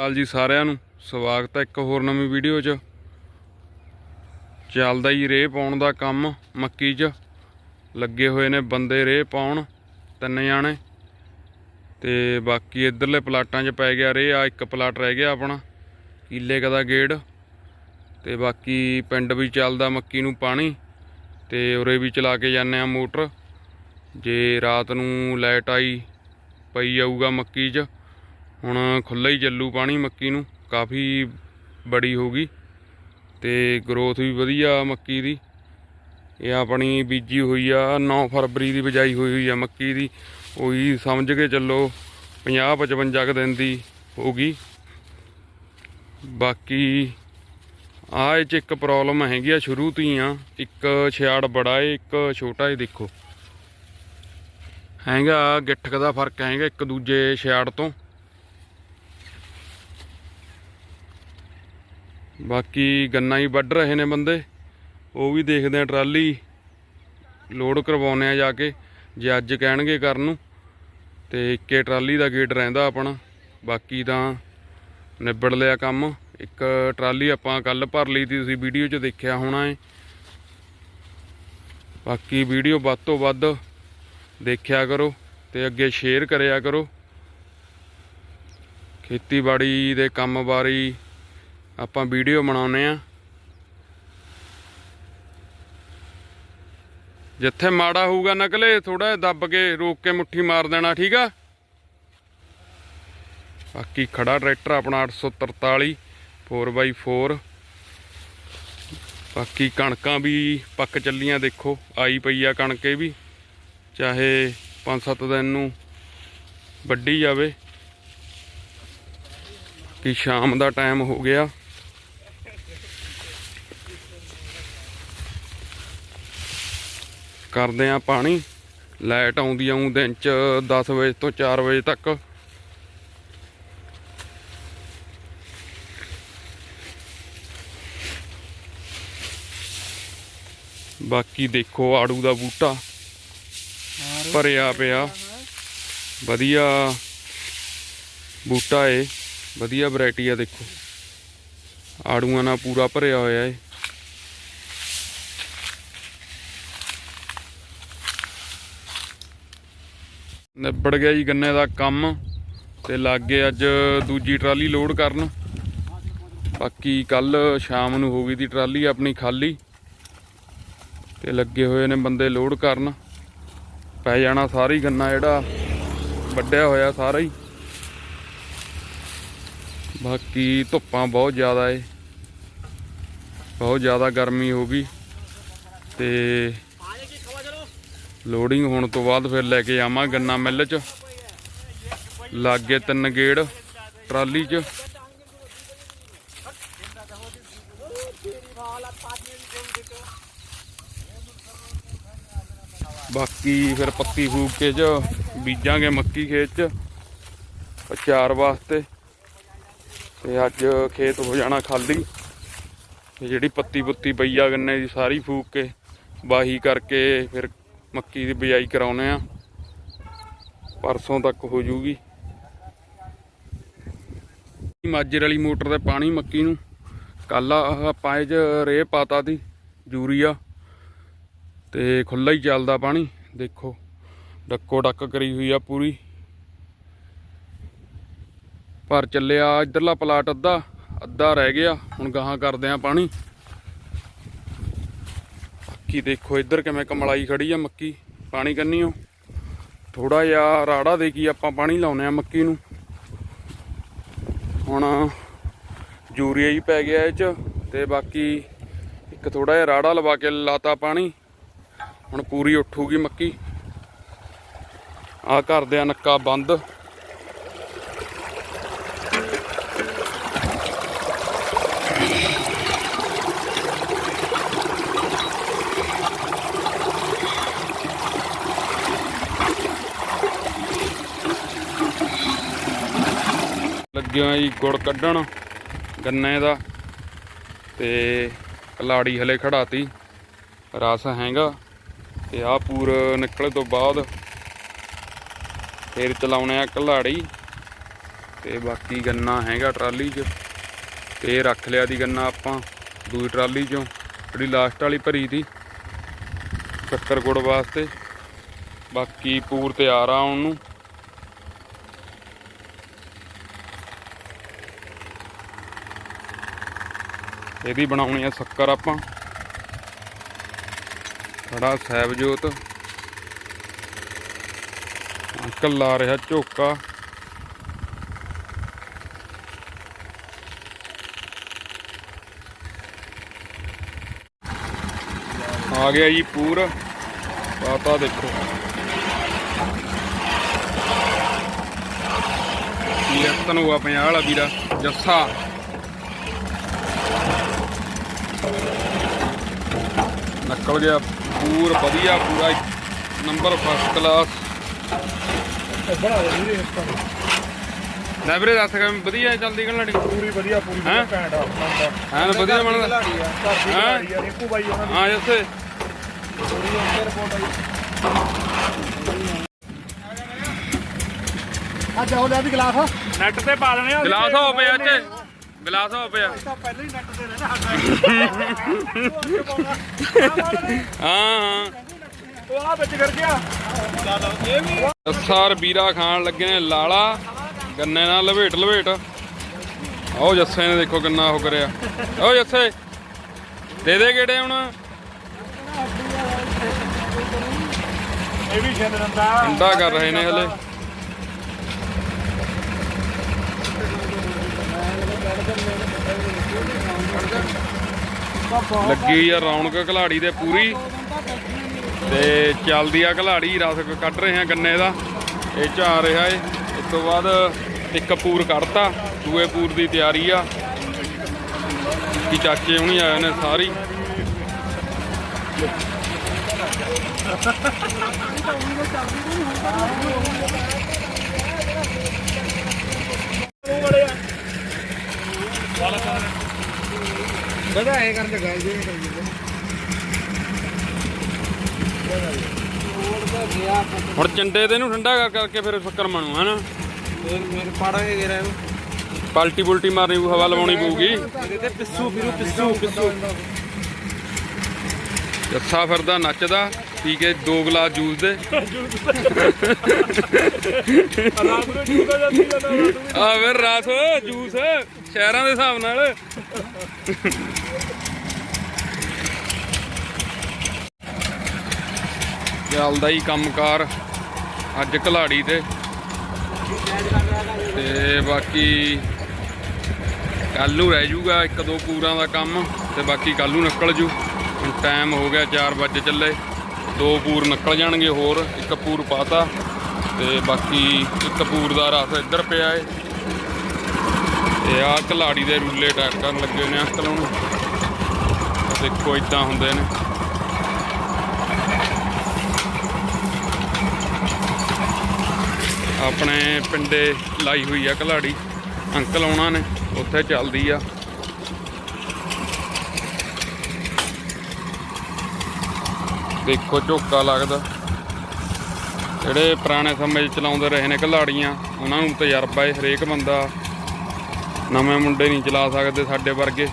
ਕਾਲ ਜੀ ਸਾਰਿਆਂ ਨੂੰ। ਸਵਾਗਤ ਹੈ ਇੱਕ ਹੋਰ ਨਵੀਂ ਵੀਡੀਓ 'ਚ। ਚੱਲਦਾ ਹੀ ਰੇਹ ਪਾਉਣ ਦਾ ਕੰਮ ਮੱਕੀ 'ਚ। ਲੱਗੇ ਹੋਏ ਨੇ ਬੰਦੇ ਰੇਹ ਪਾਉਣ, ਤਿੰਨ ਜਾਣੇ। ਤੇ ਬਾਕੀ ਇਧਰਲੇ ਪਲਾਟਾਂ 'ਚ ਪੈ ਗਿਆ ਰੇਹ ਆ ਇੱਕ ਪਲਾਟ ਰਹਿ ਗਿਆ ਆਪਣਾ, ਕੀਲੇ ਕਦਾ ਦਾ ਗੇੜ। ਤੇ ਬਾਕੀ ਪਿੰਡ ਵੀ ਚੱਲਦਾ ਮੱਕੀ ਨੂੰ ਪਾਣੀ, ਤੇ ਉਰੇ ਵੀ ਚਲਾ ਕੇ ਜਾਂਦੇ ਆ ਮੋਟਰ। ਜੇ ਰਾਤ ਨੂੰ ਲਾਈਟ ਆਈ, ਪਈ ਜਾਊਗਾ ਮੱਕੀ 'ਚ। ਹੁਣ ਖੁੱਲਾ ਹੀ ਚੱਲੂ ਪਾਣੀ ਮੱਕੀ ਨੂੰ, ਕਾਫੀ ਬੜੀ ਹੋ ਗਈ ਤੇ ਗਰੋਥ ਵੀ ਵਧੀਆ ਮੱਕੀ ਦੀ। ਇਹ ਆਪਣੀ ਬੀਜੀ ਹੋਈ ਆ 9 ਫਰਵਰੀ ਦੀ ਬਿਜਾਈ ਹੋਈ ਹੋਈ ਆ ਮੱਕੀ ਦੀ। ਉਹੀ ਸਮਝ ਕੇ ਚੱਲੋ 50 55 ਕੁ ਦਿਨ ਦੀ ਹੋਗੀ ਬਾਕੀ ਆ ਇਹ ਚ ਇੱਕ ਪ੍ਰੋਬਲਮ ਹੈਗੀ ਆ ਸ਼ੁਰੂ ਤੋਂ ਹੀ ਆ, ਇੱਕ ਛਿਆੜ ਬੜਾ ਏ, ਇੱਕ ਛੋਟਾ ਏ ਦੇਖੋ। ਹੈਗਾ ਗਿੱਠਕ ਦਾ ਫ਼ਰਕ ਹੈਗਾ ਇੱਕ ਦੂਜੇ ਛਿਆੜ ਤੋਂ। ਬਾਕੀ ਗੰਨਾ ਹੀ ਵੱਢ ਰਹੇ ਨੇ ਬੰਦੇ। ਉਹ ਵੀ ਦੇਖਦੇ ਆ ਟਰਾਲੀ। ਲੋਡ ਕਰਵਾਉਨੇ ਆ ਜਾ ਕੇ। ਜੇ ਅੱਜ ਕਹਿਣਗੇ ਕਰਨ ਨੂੰ, ਤੇ ਇੱਕੇ ਟਰਾਲੀ ਦਾ ਗੇਟ ਰਹਿੰਦਾ ਆਪਣਾ। ਬਾਕੀ ਤਾਂ ਨਿਬੜ ਲਿਆ ਕੰਮ। ਇੱਕ ਟਰਾਲੀ ਆਪਾਂ ਕੱਲ ਭਰ ਲਈ ਤੀ ਤੁਸੀਂ ਵੀਡੀਓ 'ਚ ਦੇਖਿਆ ਹੋਣਾ ਹੈ ਬਾਕੀ ਵੀਡੀਓ ਵੱਧ ਤੋਂ ਵੱਧ ਦੇਖਿਆ ਕਰੋ ਤੇ ਅੱਗੇ ਸ਼ੇਅਰ ਕਰਿਆ ਕਰੋ। ਖੇਤੀਬਾੜੀ ਦੇ ਕੰਮ ਬਾਰੇ ਆਪਾਂ ਵੀਡੀਓ ਬਣਾਉਨੇ ਆ ਜਿੱਥੇ ਮਾੜਾ ਹੋਊਗਾ ਨਕਲੇ ਥੋੜਾ ਦੱਬ ਕੇ ਰੋਕ ਕੇ ਮੁੱਠੀ ਮਾਰ ਦੇਣਾ, ਠੀਕ ਆ? ਬਾਕੀ ਖੜਾ ਟਰੈਕਟਰ ਆਪਣਾ 843 4x4 ਬਾਕੀ ਕਣਕਾਂ ਵੀ ਪੱਕ ਚੱਲੀਆਂ, ਦੇਖੋ, ਆਈ ਪਈ ਆ ਕਣਕੇ ਵੀ। ਚਾਹੇ 5-7 ਦਿਨ ਨੂੰ ਵੱਢੀ ਜਾਵੇ। ਕਿ ਸ਼ਾਮ ਦਾ ਟਾਈਮ ਹੋ ਗਿਆ। ਕਰਦੇ ਆ ਪਾਣੀ। ਲਾਈਟ ਆਉਂਦੀ ਆਉਂ ਦਿਨ ਚ 10 ਵਜੇ ਤੋਂ 4 ਵਜੇ ਤੱਕ। ਬਾਕੀ ਦੇਖੋ ਆੜੂ ਦਾ ਬੂਟਾ। ਭਰਿਆ ਪਿਆ। ਵਧੀਆ ਬੂਟਾ ਏ। ਵਧੀਆ ਵੈਰਾਈਟੀ ਆ ਦੇਖੋ। ਆੜੂਆਂ ਨਾਲ ਪੂਰਾ ਭਰਿਆ ਹੋਇਆ ਏ। ਨਿਬੜ ਗਿਆ ਜੀ ਗੰਨੇ ਦਾ ਕੰਮ ਤੇ ਲੱਗ ਗਏ ਅੱਜ ਦੂਜੀ ਟਰਾਲੀ ਲੋਡ ਕਰਨ। ਬਾਕੀ ਕੱਲ ਸ਼ਾਮ ਨੂੰ ਹੋ ਗਈ ਦੀ ਟਰਾਲੀ ਆਪਣੀ ਖਾਲੀ ਤੇ ਲੱਗੇ ਹੋਏ ਨੇ ਬੰਦੇ ਲੋਡ ਕਰਨ। ਪੈ ਜਾਣਾ ਸਾਰਾ ਹੀ ਗੰਨਾ ਜਿਹੜਾ ਵੱਡਿਆ ਹੋਇਆ ਸਾਰਾ ਹੀ। ਬਾਕੀ ਧੁੱਪਾਂ ਬਹੁਤ ਜ਼ਿਆਦਾ ਏ। ਬਹੁਤ ਜ਼ਿਆਦਾ ਗਰਮੀ ਹੋ ਗਈ ਤੇ ਲੋਡਿੰਗ ਹੋਣ ਤੋਂ ਬਾਅਦ ਫਿਰ ਲੈ ਕੇ ਆਵਾਂ ਗੰਨਾ ਮਿੱਲ 'ਚ। ਲਾਗੇ ਤਿੰਨ ਗੇੜ ਟਰਾਲੀ 'ਚ। ਬਾਕੀ ਫਿਰ ਪੱਤੀ ਫੂਕ ਕੇ 'ਚ ਬੀਜਾਂਗੇ ਮੱਕੀ ਖੇਤ 'ਚ ਅਚਾਰ ਵਾਸਤੇ। ਤੇ ਅੱਜ ਖੇਤ ਹੋ ਜਾਣਾ ਖਾਲੀ। ਤੇ ਜਿਹੜੀ ਪੱਤੀ ਪੁੱਤੀ ਪਈ ਆ ਗੰਨੇ ਦੀ ਸਾਰੀ ਫੂਕ। ਕੇ ਬਾਹੀ ਕਰਕੇ ਫਿਰ ਮੱਕੀ ਦੀ ਬਿਜਾਈ ਕਰਾਉਨੇ ਆ। ਪਰਸੋਂ ਤੱਕ ਹੋ ਜੂਗੀ। ਮਾਜਰ ਵਾਲੀ ਮੋਟਰ ਤੇ ਪਾਣੀ ਮੱਕੀ ਨੂੰ। ਕੱਲ ਆਪਾਂ ਇਹ ਚ ਰੇ ਪਾਤਾ ਦੀ ਯੂਰੀਆ। ਤੇ ਖੁੱਲਾ ਹੀ ਚੱਲਦਾ ਪਾਣੀ, ਦੇਖੋ। ਡੱਕੋ ਡੱਕ ਕਰੀ ਹੋਈ ਆ ਪੂਰੀ। ਪਰ ਚੱਲਿਆ ਇਧਰਲਾ ਪਲਾਟ ਅੱਧਾ ਅੱਧਾ ਰਹਿ ਗਿਆ। ਹੁਣ ਗਾਹਾਂ ਕਰਦੇ ਆ ਪਾਣੀ। ਮੱਕੀ ਦੇਖੋ, ਇੱਧਰ ਕਿਵੇਂ ਕਮਲਾਈ ਖੜੀ ਆ ਮੱਕੀ। ਪਾਣੀ ਕੰਨੀਓ। ਥੋੜਾ ਜਿਹਾ ਰਾੜਾ ਦੇ ਕੀ ਆਪਾਂ ਪਾਣੀ ਲਾਉਨੇ ਆ ਮੱਕੀ ਨੂੰ। ਹੁਣ ਯੂਰੀਆ ਹੀ ਪੈ ਗਿਆ ਇਹ ਚ ਤੇ ਬਾਕੀ ਇੱਕ ਥੋੜਾ ਜਿਹਾ ਰਾੜਾ ਲਵਾ ਕੇ ਲਾਤਾ ਪਾਣੀ। ਹੁਣ ਪੂਰੀ ਉੱਠੂਗੀ ਮੱਕੀ। ਆ ਕਰਦੇ ਆ ਨੱਕਾ ਬੰਦ। ਲੱਗਿਆ ਜੀ ਗੁੜ ਕੱਢਣ, ਗੰਨੇ ਦਾ ਤੇ ਕਲਾੜੀ ਹਲੇ ਖੜਾਤੀ, ਰਸ ਹੈਗਾ ਤੇ ਆ ਪੂਰ ਨਿਕਲੇ ਤੋਂ ਬਾਅਦ ਫਿਰ ਚਲਾਉਣੇ ਆ ਕਲਾੜੀ ਤੇ ਬਾਕੀ ਗੰਨਾ ਹੈਗਾ ਟਰਾਲੀ 'ਚ ਤੇ ਰੱਖ ਲਿਆ ਦੀ ਗੰਨਾ ਆਪਾਂ ਦੂਜੀ ਟਰਾਲੀ 'ਚੋਂ, ਜਿਹੜੀ ਲਾਸਟ ਵਾਲੀ ਭਰੀ ਤੀ ਸ਼ੱਕਰ ਗੁੜ ਵਾਸਤੇ। ਬਾਕੀ ਪੂਰ ਤਿਆਰ ਆ ਉਹਨੂੰ। ਇਹਦੀ ਬਣਾਉਣੀ ਆ ਸ਼ੱਕਰ ਆਪਾਂ। ਖੜਾ ਸਹਿਬਜੋਤ। ਅੰਕਲ ਲਾ ਰਿਹਾ ਝੋਕਾ। ਆ ਗਿਆ ਜੀ ਪੂਰ। ਪਾਤਾ ਦੇਖੋ। ਯਤਨ ਹੋਆ 50 ਵਾਲਾ ਵੀਰਾ, ਜੱਸਾ। ਨਿਕਲ ਗਿਆ। ਪੂਰ ਵਧੀਆ ਪੂਰਾ ਨੰਬਰ ਫਸਟ ਕਲਾਸ ਦੇ ਵੀਰੇ ਇਸ ਤੋਂ ਲੈ ਵੀਰੇ ਦੱਸ ਕਿਵੇਂ ਵਧੀਆ ਚੱਲਦੀ ਕਲੜੀ ਪੂਰੀ ਵਧੀਆ ਪੂਰੀ ਹੈਂ? ਵਧੀਆ ਘੈਂਟ ਆ ਬਣਦਾ ਹਾਂ ਵਧੀਆ ਬਣਦਾ? ਘਰ ਦੀ ਹੈਂ? ਖਿਲਾੜੀ ਆ ਰਿੰਕੂ ਬਾਈ ਉਹਨਾਂ ਦੀ। ਹਾਂ ਜੱਸੇ ਪੂਰੀ ਓਕੇ ਰਿਪੋਰਟ ਆਈ ਆ ਜਾਓ ਲੈ ਵੀ ਗਲਾਸ। ਨੈਟ ਤੇ ਪਾ ਦੇਣੇ ਆ। ਗਲਾਸ ਹੋ ਪਿਆ ਇੱਥੇ ਗਲਾਸ ਹੋ ਪਿਆ। ਤਾਂ ਪਹਿਲਾਂ ਹੀ ਨੈਟ ਤੇ ਰਹਿਣਾ ਸਾਡਾ ਹਾਂ। ਉਹ ਆ ਵਿੱਚ ਕਰ ਗਿਆ ਇਹ ਵੀ ਜੱਸਾਰ ਵੀਰਾ ਖਾਣ ਲੱਗੇ ਨੇ, ਲਾਲਾ। ਗੰਨੇ ਨਾਲ ਲਵੇਟ ਲਵੇਟ। ਆਓ ਜੱਸੇ ਨੇ ਦੇਖੋ ਕਿੰਨਾ ਉਹ ਕਰਿਆ। ਓ ਜੱਸੇ, ਦੇ ਦੇ ਕਿਹੜੇ ਹੁਣ। ਇਹ ਵੀ ਛਿੰਦ ਦਿੰਦਾ ਠੰਡਾ ਕਰ ਰਹੇ ਨੇ ਹਲੇ। ਲੱਗੀ ਆ ਰੌਣਕ ਘਲਾੜੀ ਦੇ ਪੂਰੀ। ਤੇ ਚੱਲਦੀ ਆ ਘਲਾੜੀ ਰਸ ਕੱਢ ਰਹੇ ਆ ਗੰਨੇ ਦਾ। ਇਹ ਝਾ ਰਿਹਾ ਏ। ਇਸ ਤੋਂ ਬਾਅਦ ਇੱਕ ਪੂਰ ਕੱਢਤਾ। ਦੂਏ ਪੂਰ ਦੀ ਤਿਆਰੀ ਆ। ਕੀ ਚਾਚੇ ਹੁਣੀ ਆਏ ਨੇ ਸਾਰੀ। ਹੁਣ ਚੰਡੇ ਤੇ ਇਹਨੂੰ ਠੰਡਾ ਕਰ ਕਰਕੇ ਫਿਰ ਸ਼ੱਕਰ ਬਣੂ ਹਨਾ? ਮੇਰੇ ਪਾੜਾਂਗੇ ਗੇਰਾ ਇਹਨੂੰ। ਪਲਟੀ ਪੁਲਟੀ ਮਾਰਨੀ ਪਊ ਹਵਾ ਲਵਾਉਣੀ ਪਊਗੀ। ਇਹਦੇ ਤੇ ਪਿੱਸੂ ਫਿਰੂ ਪਿੱਸੂ ਪਿੱਸੂ। ਜੱਸਾ ਫਿਰਦਾ ਨੱਚਦਾ ਪੀ ਕੇ ਦੋ ਗਲਾਸ ਜੂਸ ਦੇ। ਰਾਤ ਨੂੰ ਜੂਦਾ ਜਾਂਦੀ ਜਾਂਦਾ ਰਾਤ ਨੂੰ ਆ ਫਿਰ ਰਸ ਜੂਸ। ਸ਼ਹਿਰਾਂ ਦੇ ਹਿਸਾਬ ਨਾਲ। ਚੱਲਦਾ ਹੀ ਕੰਮਕਾਰ ਅੱਜ ਘਲਾੜੀ ਤੇ। ਤੇ ਬਾਕੀ ਕੱਲ ਨੂੰ ਰਹਿ ਜੂਗਾ ਇੱਕ ਦੋ ਕੂਰਾਂ ਦਾ ਕੰਮ ਤੇ ਬਾਕੀ ਕੱਲ ਨੂੰ ਨਿਕਲ ਜੂ। ਹੁਣ ਟਾਈਮ ਹੋ ਗਿਆ 4 ਵਜੇ ਚੱਲੇ। ਦੋ ਪੂਰ ਨਿਕਲ ਜਾਣਗੇ ਹੋਰ, ਇੱਕ ਪੂਰ ਪਾਤਾ ਤੇ ਬਾਕੀ ਇੱਕ ਪੂਰ ਦਾ ਰਸ ਇੱਧਰ ਪਿਆ ਏ। ਤੇ ਆਹ ਕਲਾੜੀ ਦੇ ਰੂਲੇ ਟੈਪ ਕਰਨ ਲੱਗੇ ਨੇ ਅੰਕਲ ਹੁਣ। ਦੇਖੋ ਇਦਾਂ ਹੁੰਦੇ ਨੇ। ਆਪਣੇ ਪਿੰਡੇ ਲਾਈ ਹੋਈ ਆ ਕਲਾੜੀ ਅੰਕਲ ਆਉਣਾ ਨੇ, ਉੱਥੇ ਚੱਲਦੀ ਆ। ਦੇਖੋ, ਝੋਕਾ ਲੱਗਦਾ। ਜਿਹੜੇ ਪੁਰਾਣੇ ਸਮੇਂ 'ਚ ਚਲਾਉਂਦੇ ਰਹੇ ਨੇ ਕਲਾੜੀਆਂ ਉਹਨਾਂ ਨੂੰ ਤਜਰਬਾ ਹੈ ਹਰੇਕ ਬੰਦਾ। ਨਵੇਂ ਮੁੰਡੇ ਨਹੀਂ ਚਲਾ ਸਕਦੇ ਸਾਡੇ ਵਰਗੇ।